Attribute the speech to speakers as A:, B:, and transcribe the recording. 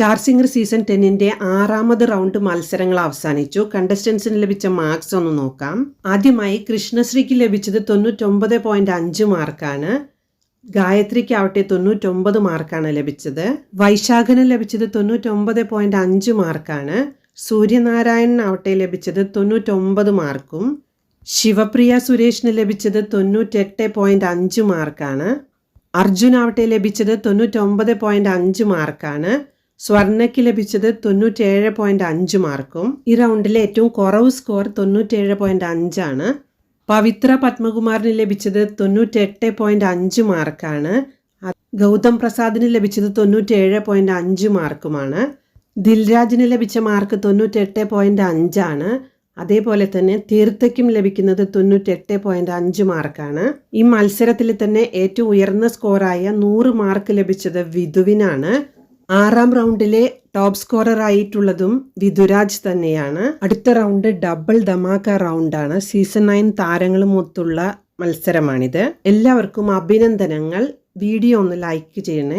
A: Star singer season ടെന്നിന്റെ ആറാമത് round മത്സരങ്ങൾ അവസാനിച്ചു. കണ്ടസ്റ്റൻസിന് ലഭിച്ച മാർക്സ് ഒന്ന് നോക്കാം. ആദ്യമായി കൃഷ്ണശ്രീക്ക് ലഭിച്ചത് തൊണ്ണൂറ്റൊമ്പത് പോയിന്റ് അഞ്ച് മാർക്കാണ് ഗായത്രിക്ക് ആവട്ടെ തൊണ്ണൂറ്റൊമ്പത് മാർക്കാണ് ലഭിച്ചത്. വൈശാഖന് ലഭിച്ചത് തൊണ്ണൂറ്റൊമ്പത് പോയിന്റ് അഞ്ച് മാർക്കാണ് സൂര്യനാരായണൻ ആവട്ടെ ലഭിച്ചത് തൊണ്ണൂറ്റൊമ്പത് മാർക്കും ശിവപ്രിയ സുരേഷിന് ലഭിച്ചത് തൊണ്ണൂറ്റെട്ട് പോയിന്റ് അഞ്ച് മാർക്കാണ് അർജുൻ ആവട്ടെ ലഭിച്ചത് തൊണ്ണൂറ്റൊമ്പത് പോയിന്റ് അഞ്ച് മാർക്കാണ് സ്വർണയ്ക്ക് ലഭിച്ചത് തൊണ്ണൂറ്റേഴ് പോയിന്റ് അഞ്ച് മാർക്കും ഈ റൗണ്ടിലെ ഏറ്റവും കുറവ് സ്കോർ തൊണ്ണൂറ്റേഴ് പോയിന്റ് അഞ്ചാണ് പവിത്ര പത്മകുമാറിന് ലഭിച്ചത് തൊണ്ണൂറ്റെട്ട് പോയിന്റ് അഞ്ച് മാർക്കാണ്. ഗൗതം പ്രസാദിന് ലഭിച്ചത് തൊണ്ണൂറ്റേഴ് പോയിന്റ് അഞ്ച് മാർക്കുമാണ്. ദിൽരാജിന് ലഭിച്ച മാർക്ക് തൊണ്ണൂറ്റെട്ട് പോയിന്റ് അഞ്ചാണ് അതേപോലെ തന്നെ തീർത്ഥയ്ക്കും ലഭിക്കുന്നത് തൊണ്ണൂറ്റെട്ട് പോയിന്റ് അഞ്ച് മാർക്കാണ്. ഈ മത്സരത്തിൽ തന്നെ ഏറ്റവും ഉയർന്ന സ്കോറായ നൂറ് മാർക്ക് ലഭിച്ചത് വിധുവിനാണ്. ആറാം റൗണ്ടിലെ ടോപ്പ് സ്കോറർ ആയിട്ടുള്ളതും വിധുരാജ് തന്നെയാണ്. അടുത്ത റൗണ്ട് ഡബിൾ ധമാക്ക റൗണ്ടാണ്. സീസൺ നയൻ താരങ്ങളുമൊത്തുള്ള മത്സരമാണിത്. എല്ലാവർക്കും അഭിനന്ദനങ്ങൾ. വീഡിയോ ഒന്ന് ലൈക്ക് ചെയ്യണേ.